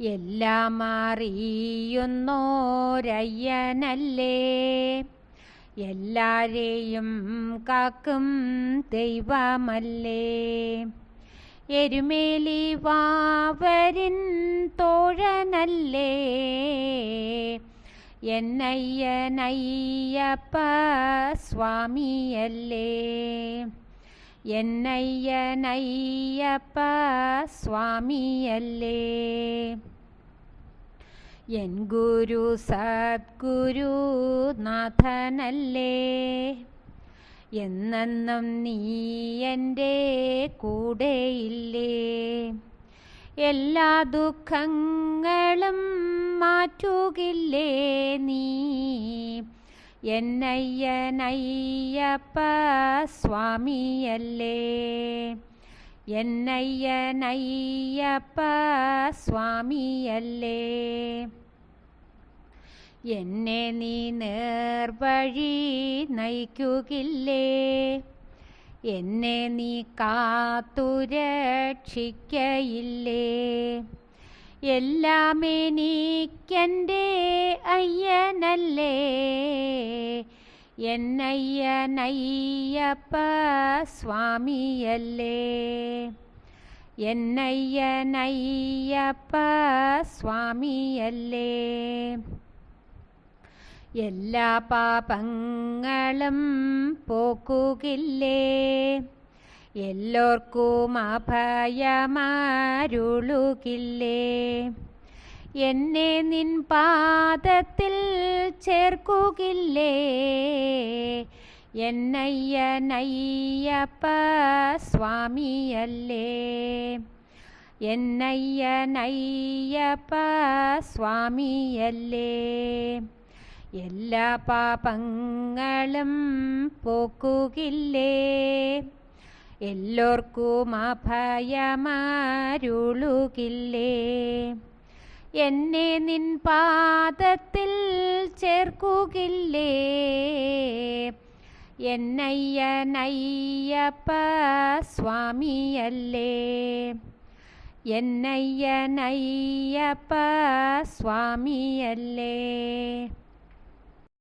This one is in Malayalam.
എല്ലാം അറിയുന്നോരയ്യനല്ലേ എല്ലാരെയും കാക്കും ദൈവമല്ലേ? എരുമേലി വാവരിൻ തോഴനല്ലേ? എന്നയ്യനയ്യപ്പ സ്വാമിയല്ലേ? എന്നയ്യനയ്യപ്പ സ്വാമിയല്ലേ. എൻ ഗുരു സദ്ഗുരു നാഥനല്ലേ. എന്നെന്നും നീ എന്റെ കൂടെയില്ലേ. എല്ലാ ദുഃഖങ്ങളും മാറ്റുകില്ലേ നീ. എന്നയ്യനയ്യപ്പ സ്വാമിയല്ലേ എന്നയ്യനയ്യപ്പ സ്വാമിയല്ലേ എന്നെ നീ നേർവഴി നയിക്കുകില്ലേ എന്നെ നീ കാത്തുരക്ഷിക്കയില്ലേ എല്ലാം എനിക്കെന്റെ അയ്യനല്ലേ? എന്നയ്യനയ്യപ്പ സ്വാമിയല്ലേ? എന്നയ്യനയ്യപ്പ സ്വാമിയല്ലേ? എല്ലാ പാപങ്ങളും പോക്കുകില്ലേ? എല്ലോർക്കും അഭയമാരുളുകില്ലേ. എന്നെ നിൻ പാദത്തിൽ ചേർക്കുകില്ലേ. എന്നയ്യ എന്നയ്യനയ്യപ്പ സ്വാമിയല്ലേ. എന്നയ്യ എന്നയ്യനയ്യപ്പ സ്വാമിയല്ലേ. എല്ലാ പാപങ്ങളും പോക്കുകില്ലേ. എല്ലോർക്കും അഭയമാരുളുകില്ലേ. എന്നെ നിൻ പാദത്തിൽ ചേർക്കുകില്ലേ. എന്നയ്യനയ്യപ്പ സ്വാമിയല്ലേ. എന്നയ്യനയ്യപ്പ സ്വാമിയല്ലേ.